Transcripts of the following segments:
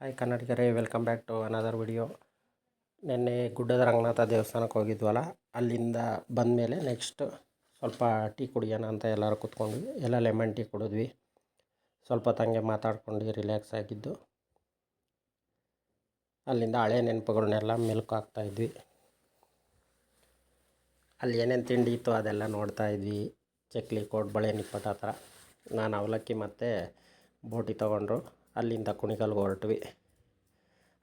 Hi ಕನ್ನಡಿಗರೇ, welcome back to another video ನಿನ್ನೆ ಗುಡ್ಡದ ರಂಗನಾಥ ದೇವಸ್ಥಾನಕ್ಕೆ ಹೋಗಿದ್ವಲ್ಲ, ಅಲ್ಲಿಂದ ಬಂದಮೇಲೆ ನೆಕ್ಸ್ಟ್ ಸ್ವಲ್ಪ ಟೀ ಕುಡಿಯೋಣ ಅಂತ ಎಲ್ಲರೂ ಕೂತ್ಕೊಂಡ್ವಿ. ಎಲ್ಲ ಲೆಮನ್ ಟೀ ಕುಡಿದ್ವಿ. ಸ್ವಲ್ಪ ತಂಗೆ ಮಾತಾಡ್ಕೊಂಡು ರಿಲ್ಯಾಕ್ಸ್ ಆಗಿದ್ದು, ಅಲ್ಲಿಂದ ಹಳೆ ನೆನಪುಗಳನ್ನೆಲ್ಲ ಮೆಲುಕು ಹಾಕ್ತಾಯಿದ್ವಿ ಅಲ್ಲಿ ಏನೇನು ತಿಂಡಿ ಇತ್ತು ಅದೆಲ್ಲ ನೋಡ್ತಾ ಇದ್ವಿ. ಚಕ್ಲಿ ಕೋಡ್ಬಳೆ ನಿಪ್ಪಟ್ಟು ಆ ಥರ. ನಾನು ಅವಲಕ್ಕಿ ಮತ್ತು ಬೋಟಿ ತೊಗೊಂಡ್ರು. ಅಲ್ಲಿಂದ ಕುಣಿಗಲ್ಗೆ ಹೊರಟ್ವಿ.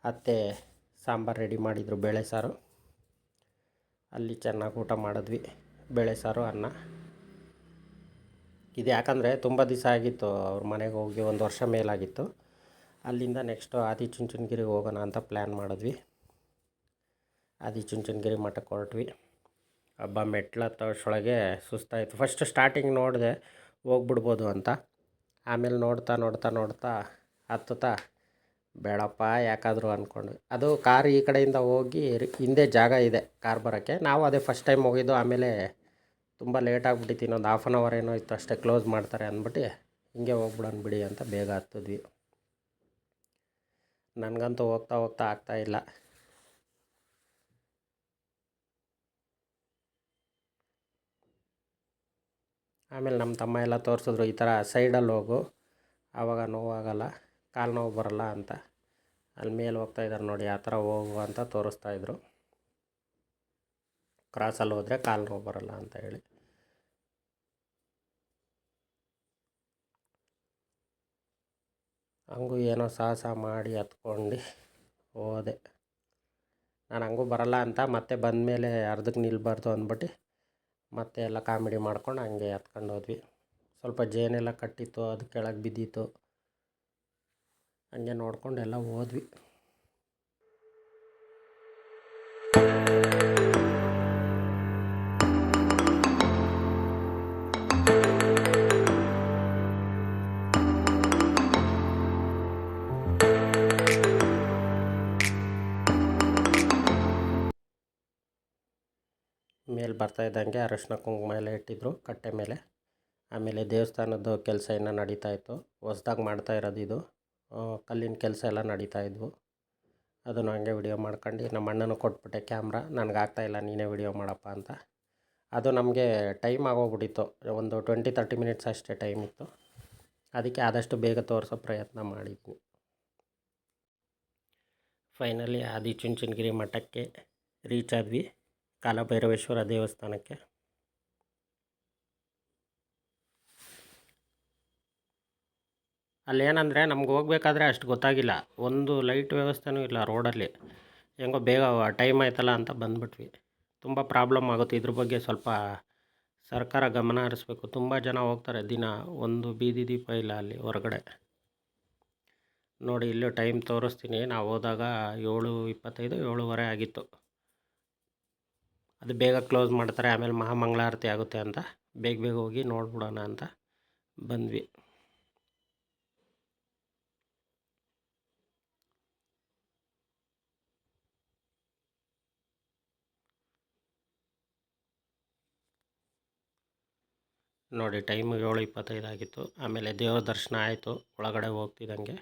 ಅತ್ತೆ ಸಾಂಬಾರು ರೆಡಿ ಮಾಡಿದರು ಬೇಳೆ ಸಾರು. ಅಲ್ಲಿ ಚೆನ್ನಾಗಿ ಊಟ ಮಾಡಿದ್ವಿ, ಬೇಳೆ ಸಾರು, ಅನ್ನ. ಇದು ಯಾಕಂದರೆ ತುಂಬ ದಿವಸ ಆಗಿತ್ತು, ಅವ್ರ ಮನೆಗೆ ಹೋಗಿ ಒಂದು ವರ್ಷ ಮೇಲಾಗಿತ್ತು. ಅಲ್ಲಿಂದ ನೆಕ್ಸ್ಟು ಆದಿ ಚುಂಚನಗಿರಿಗೆ ಹೋಗೋಣ ಅಂತ ಪ್ಲ್ಯಾನ್ ಮಾಡಿದ್ವಿ. ಆದಿ ಚುಂಚನಗಿರಿ ಮಠಕ್ಕೆ ಹೊರಟ್ವಿ. ಹಬ್ಬ ಮೆಟ್ಲು ಹತ್ತೋಷ್ಟರೊಳಗೆ ಸುಸ್ತಾಯಿತು. ಫಸ್ಟ್ ಸ್ಟಾರ್ಟಿಂಗ್ ನೋಡಿದೆ ಹೋಗ್ಬಿಡ್ಬೋದು ಅಂತ. ಆಮೇಲೆ ನೋಡ್ತಾ ನೋಡ್ತಾ ನೋಡ್ತಾ ಹತ್ತುತ್ತಾ? ಬೇಡಪ್ಪ, ಯಾಕಾದರೂ ಅಂದ್ಕೊಂಡ್ವಿ ಅದು ಕಾರ್ ಈ ಕಡೆಯಿಂದ ಹೋಗಿ ಹಿಂದೆ ಜಾಗ ಇದೆ ಕಾರ್ ಬರೋಕ್ಕೆ. ನಾವು ಅದೇ ಫಸ್ಟ್ ಟೈಮ್ ಹೋಗಿದ್ದು, ಆಮೇಲೆ ತುಂಬ ಲೇಟ್ ಆಗಿಬಿಟ್ಟಿತ್ತು. ಇನ್ನೊಂದು ಹಾಫ್ ಆನ್ ಅವರ್ ಏನೋ ಇತ್ತು ಅಷ್ಟೇ ಕ್ಲೋಸ್ ಮಾಡ್ತಾರೆ ಅಂದ್ಬಿಟ್ಟು ಹಿಂಗೆ ಹೋಗ್ಬಿಡೋಣ ಬಿಡಿ ಅಂತ ಬೇಗ ಹತ್ತಿದ್ವಿ. ನನಗಂತೂ ಹೋಗ್ತಾ ಹೋಗ್ತಾ ಆಗ್ತಾ ಇಲ್ಲ. ಆಮೇಲೆ ನಮ್ಮ ತಮ್ಮ ಎಲ್ಲ ತೋರಿಸಿದ್ರು, ಈ ಥರ ಸೈಡಲ್ಲಿ ಹೋಗು. ಆವಾಗ ನೋವಾಗಲ್ಲ. ಕಾಲು ನೋವು ಬರಲ್ಲ ಅಂತ. ಅಲ್ಲಿ ಮೇಲೆ ಹೋಗ್ತಾ ಇದ್ದಾರೆ ನೋಡಿ, ಆ ಥರ ಹೋಗು ಅಂತ ತೋರಿಸ್ತಾ ಇದ್ರು. ಕ್ರಾಸಲ್ಲಿ ಹೋದರೆ ಕಾಲು ನೋವು ಬರಲ್ಲ ಅಂತ ಹೇಳಿ. ಹಂಗೂ ಏನೋ ಸಾಹಸ ಮಾಡಿ ಹತ್ಕೊಂಡು ಹೋದೆ. ನಾನು ಹಂಗೂ ಬರಲ್ಲ ಅಂತ ಮತ್ತೆ ಬಂದಮೇಲೆ ಅರ್ಧಕ್ಕೆ ನಿಲ್ಬಾರ್ದು ಅಂದ್ಬಿಟ್ಟು ಮತ್ತೆ ಎಲ್ಲ ಕಾಮಿಡಿ ಮಾಡ್ಕೊಂಡು ಹಂಗೆ ಹತ್ಕೊಂಡು ಹೋದ್ವಿ. ಸ್ವಲ್ಪ ಜೇನೆಲ್ಲ ಕಟ್ಟಿತ್ತು, ಅದು ಕೆಳಗೆ ಬಿದ್ದಿತ್ತು. ಹಂಗೆ ನೋಡ್ಕೊಂಡು ಎಲ್ಲ ಹೋದ್ವಿ. ಮೇಲೆ ಬರ್ತಾ ಇದ್ದಂಗೆ ಅರಶಿನ ಕುಂಕುಮ ಎಲ್ಲ ಇಟ್ಟಿದ್ರು ಕಟ್ಟೆ ಮೇಲೆ. ಆಮೇಲೆ ದೇವಸ್ಥಾನದ್ದು ಕೆಲಸ ಇನ್ನೂ ನಡೀತಾ ಇತ್ತು. ಹೊಸ್ದಾಗಿ ಮಾಡ್ತಾ ಇರೋದು ಇದು. ಕಲ್ಲಿನ ಕೆಲಸ ಎಲ್ಲ ನಡೀತಾ ಇದ್ವು. ಅದನ್ನು ಹಂಗೆ ವಿಡಿಯೋ ಮಾಡ್ಕೊಂಡು, ನಮ್ಮ ಅಣ್ಣನೂ ಕೊಟ್ಬಿಟ್ಟೆ ಕ್ಯಾಮ್ರ, ನನಗೆ ಆಗ್ತಾಯಿಲ್ಲ ನೀನೇ ವಿಡಿಯೋ ಮಾಡಪ್ಪ ಅಂತ. ಅದು ನಮಗೆ ಟೈಮ್ ಆಗೋಗ್ಬಿಟ್ಟಿತ್ತು. ಒಂದು ಟ್ವೆಂಟಿ ತರ್ಟಿ ಮಿನಿಟ್ಸ್ ಅಷ್ಟೇ ಟೈಮ್ ಇತ್ತು. ಅದಕ್ಕೆ ಆದಷ್ಟು ಬೇಗ ತೋರಿಸೋ ಪ್ರಯತ್ನ ಮಾಡಿದ್ವಿ. ಫೈನಲಿ ಆದಿ ಚುಂಚನಗಿರಿ ಮಠಕ್ಕೆ ರೀಚ್ ಆದ್ವಿ. ಕಾಲಭೈರವೇಶ್ವರ ದೇವಸ್ಥಾನಕ್ಕೆ. ಅಲ್ಲೇನಂದರೆ ನಮ್ಗೆ ಹೋಗ್ಬೇಕಾದ್ರೆ ಅಷ್ಟು ಗೊತ್ತಾಗಿಲ್ಲ. ಒಂದು ಲೈಟ್ ವ್ಯವಸ್ಥೆನೂ ಇಲ್ಲ ರೋಡಲ್ಲಿ. ಹೆಂಗೋ ಬೇಗ ಟೈಮ್ ಆಯ್ತಲ್ಲ ಅಂತ ಬಂದ್ಬಿಟ್ವಿ. ತುಂಬ ಪ್ರಾಬ್ಲಮ್ ಆಗುತ್ತೆ. ಇದ್ರ ಬಗ್ಗೆ ಸ್ವಲ್ಪ ಸರ್ಕಾರ ಗಮನ ಹರಿಸ್ಬೇಕು. ತುಂಬ ಜನ ಹೋಗ್ತಾರೆ ದಿನ. ಒಂದು ಬೀದಿ ದೀಪ ಇಲ್ಲ ಅಲ್ಲಿ ಹೊರಗಡೆ. ನೋಡಿ, ಇಲ್ಲೂ ಟೈಮ್ ತೋರಿಸ್ತೀನಿ. ನಾವು ಹೋದಾಗ ಏಳು ಇಪ್ಪತ್ತೈದು, ಏಳುವರೆ ಆಗಿತ್ತು. ಅದು ಬೇಗ ಕ್ಲೋಸ್ ಮಾಡ್ತಾರೆ. ಆಮೇಲೆ ಮಹಾಮಂಗಳಾರತಿ ಆಗುತ್ತೆ ಅಂತ. ಬೇಗ ಬೇಗ ಹೋಗಿ ನೋಡ್ಬಿಡೋಣ ಅಂತ ಬಂದ್ವಿ. ನೋಡಿ ಟೈಮ್ ಏಳು ಇಪ್ಪತ್ತೈದು ಆಗಿತ್ತು. ಆಮೇಲೆ ದೇವ್ರ ದರ್ಶನ ಆಯಿತು, ಒಳಗಡೆ ಹೋಗ್ತಿದ್ದಂಗೆ.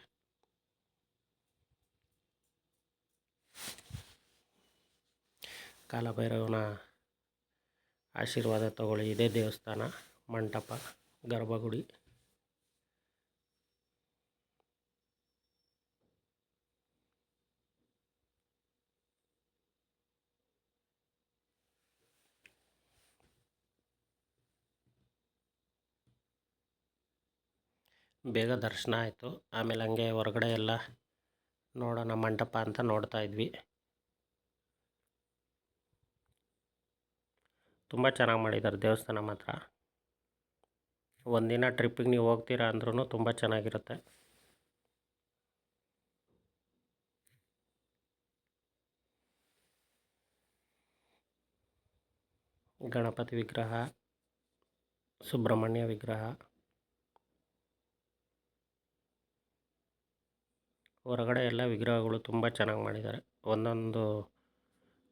ಕಾಲಭೈರವನ ಆಶೀರ್ವಾದ ತಗೊಳ್ಳಿ. ಇದೇ ದೇವಸ್ಥಾನ, ಮಂಟಪ, ಗರ್ಭಗುಡಿ. ಬೇಗ ದರ್ಶನ ಆಯಿತು. ಆಮೇಲೆ ಹಂಗೆ ಹೊರಗಡೆ ಎಲ್ಲ ನೋಡೋಣ ಮಂಟಪ ಅಂತ ನೋಡ್ತಾ ಇದ್ವಿ. ತುಂಬ ಚೆನ್ನಾಗಿ ಮಾಡಿದ್ದಾರೆ ದೇವಸ್ಥಾನ ಮಾತ್ರ. ಒಂದಿನ ಟ್ರಿಪ್ಪಿಗೆ ನೀವು ಹೋಗ್ತೀರಾ ಅಂದ್ರೂ ತುಂಬ ಚೆನ್ನಾಗಿರುತ್ತೆ. ಗಣಪತಿ ವಿಗ್ರಹ, ಸುಬ್ರಹ್ಮಣ್ಯ ವಿಗ್ರಹ. ಹೊರಗಡೆ ಎಲ್ಲ ವಿಗ್ರಹಗಳು ತುಂಬ ಚೆನ್ನಾಗಿ ಮಾಡಿದ್ದಾರೆ. ಒಂದೊಂದು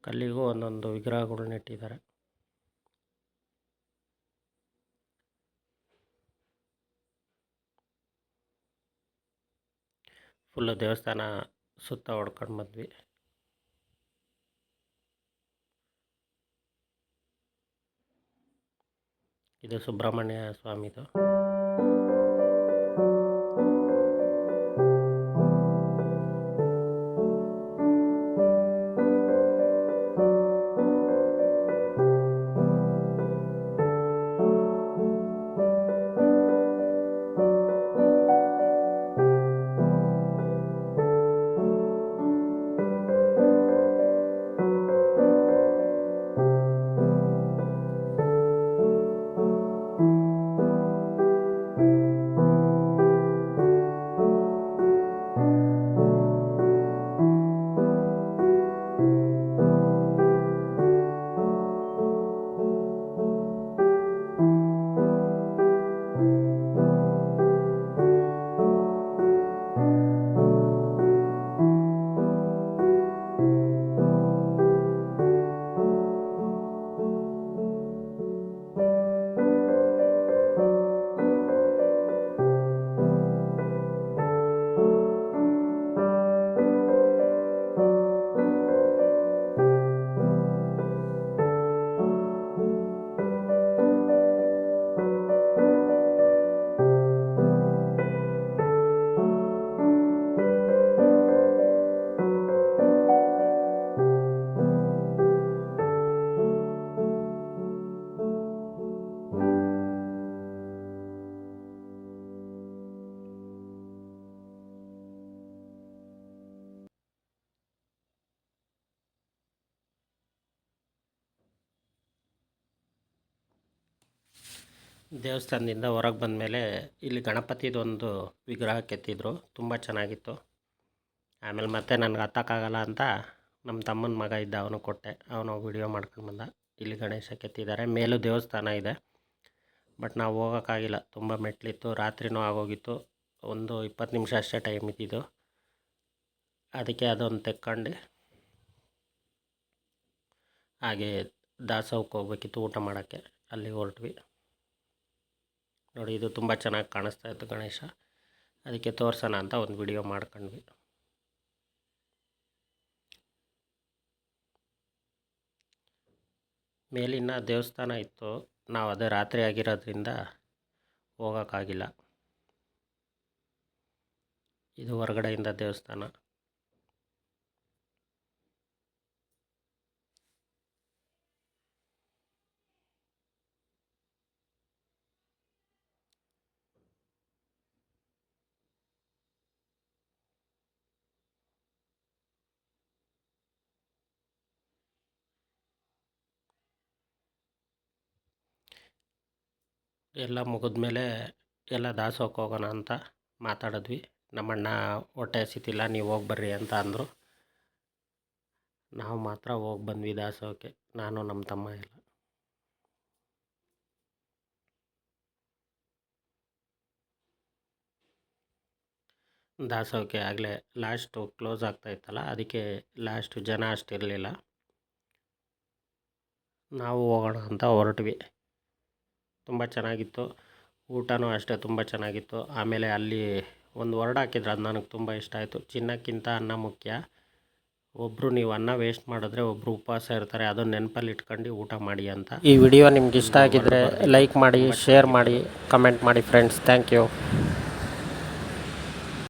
ಕಲ್ಲಿಗೂ ಒಂದೊಂದು ವಿಗ್ರಹಗಳನ್ನ ಇಟ್ಟಿದ್ದಾರೆ ಫುಲ್ಲು ದೇವಸ್ಥಾನ ಸುತ್ತ ಹೊಡ್ಕೊಂಡು ಬಂದ್ವಿ. ಇದು ಸುಬ್ರಹ್ಮಣ್ಯ ಸ್ವಾಮಿದು. ದೇವಸ್ಥಾನದಿಂದ ಹೊರಗೆ ಬಂದಮೇಲೆ ಇಲ್ಲಿ ಗಣಪತಿದೊಂದು ವಿಗ್ರಹ ಕೆತ್ತಿದ್ರು. ತುಂಬ ಚೆನ್ನಾಗಿತ್ತು. ಆಮೇಲೆ ಮತ್ತೆ ನನಗೆ ಹತ್ತಕ್ಕಾಗಲ್ಲ ಅಂತ ನಮ್ಮ ತಮ್ಮನ ಮಗ ಇದ್ದ ಅವನು ಕೊಟ್ಟೆ. ಅವನು ವಿಡಿಯೋ ಮಾಡ್ಕೊಂಡು ಬಂದ. ಇಲ್ಲಿ ಗಣೇಶ ಕೆತ್ತಿದ್ದಾರೆ. ಮೇಲೂ ದೇವಸ್ಥಾನ ಇದೆ. ಬಟ್ ನಾವು ಹೋಗೋಕ್ಕಾಗಿಲ್ಲ. ತುಂಬ ಮೆಟ್ಲಿತ್ತು. ರಾತ್ರಿನೂ ಆಗೋಗಿತ್ತು. ಒಂದು ಇಪ್ಪತ್ತು ನಿಮಿಷ ಅಷ್ಟೇ ಟೈಮ್ ಇದ್ದಿದ್ದು. ಅದಕ್ಕೆ ಅದೊಂದು ತೆಕ್ಕೊಂಡು ಹಾಗೆ ದಾಸೋಹಕ್ಕೆ ಹೋಗ್ಬೇಕಿತ್ತು ಊಟ ಮಾಡೋಕ್ಕೆ. ಅಲ್ಲಿ ಹೊರಟ್ವಿ. ನೋಡಿ, ಇದು ತುಂಬ ಚೆನ್ನಾಗಿ ಕಾಣಿಸ್ತಾ ಇತ್ತು ಗಣೇಶ. ಅದಕ್ಕೆ ತೋರಿಸೋಣ ಅಂತ ಒಂದು ವಿಡಿಯೋ ಮಾಡ್ಕೊಂಡ್ವಿ. ಮೇಲಿನ ದೇವಸ್ಥಾನ ಇತ್ತು. ನಾವು ಅದೇ ರಾತ್ರಿ ಆಗಿರೋದ್ರಿಂದ ಹೋಗೋಕ್ಕಾಗಿಲ್ಲ. ಇದು ಹೊರಗಡೆಯಿಂದ ದೇವಸ್ಥಾನ. ಎಲ್ಲ ಮುಗಿದ್ಮೇಲೆ ಎಲ್ಲ ದಾಸೋಹಕ್ಕೆ ಹೋಗೋಣ ಅಂತ ಮಾತಾಡಿದ್ವಿ. ನಮ್ಮಣ್ಣ ಹೊಟ್ಟೆ ಹಸಿತಿಲ್ಲ, ನೀವು ಹೋಗಿ ಬರ್ರಿ ಅಂತ ಅಂದರು. ನಾವು ಮಾತ್ರ ಹೋಗಿ ಬಂದ್ವಿ ದಾಸೋಕೆ. ನಾನು ನಮ್ಮ ತಮ್ಮ ಎಲ್ಲ ದಾಸೋಕೆ ಆಗಲೇ ಲಾಸ್ಟು ಕ್ಲೋಸ್ ಆಗ್ತಾಯಿತ್ತಲ್ಲ ಅದಕ್ಕೆ ಲಾಸ್ಟು ಜನ ಅಷ್ಟಿರಲಿಲ್ಲ ನಾವು ಹೋಗೋಣ ಅಂತ ಹೊರಟ್ವಿ. ತುಂಬ ಚೆನ್ನಾಗಿತ್ತು. ಊಟನೂ ಅಷ್ಟೇ ತುಂಬ ಚೆನ್ನಾಗಿತ್ತು. ಆಮೇಲೆ ಅಲ್ಲಿ ಒಂದು ವರ್ಡ್ ಹಾಕಿದ್ರು ಅದು ನನಗೆ ತುಂಬ ಇಷ್ಟ ಆಯಿತು. ಚಿನ್ನಕ್ಕಿಂತ ಅನ್ನ ಮುಖ್ಯ. ಒಬ್ಬರು ನೀವು ಅನ್ನ ವೇಸ್ಟ್ ಮಾಡಿದ್ರೆ ಒಬ್ಬರು ಉಪವಾಸ ಇರ್ತಾರೆ ಅದನ್ನು ನೆನಪಲ್ಲಿ ಇಟ್ಕೊಂಡು ಊಟ ಮಾಡಿ ಅಂತ. ಈ ವಿಡಿಯೋ ನಿಮ್ಗೆ ಇಷ್ಟ ಆಗಿದ್ರೆ ಲೈಕ್ ಮಾಡಿ ಶೇರ್ ಮಾಡಿ ಕಮೆಂಟ್ ಮಾಡಿ ಫ್ರೆಂಡ್ಸ್ ಥ್ಯಾಂಕ್ ಯು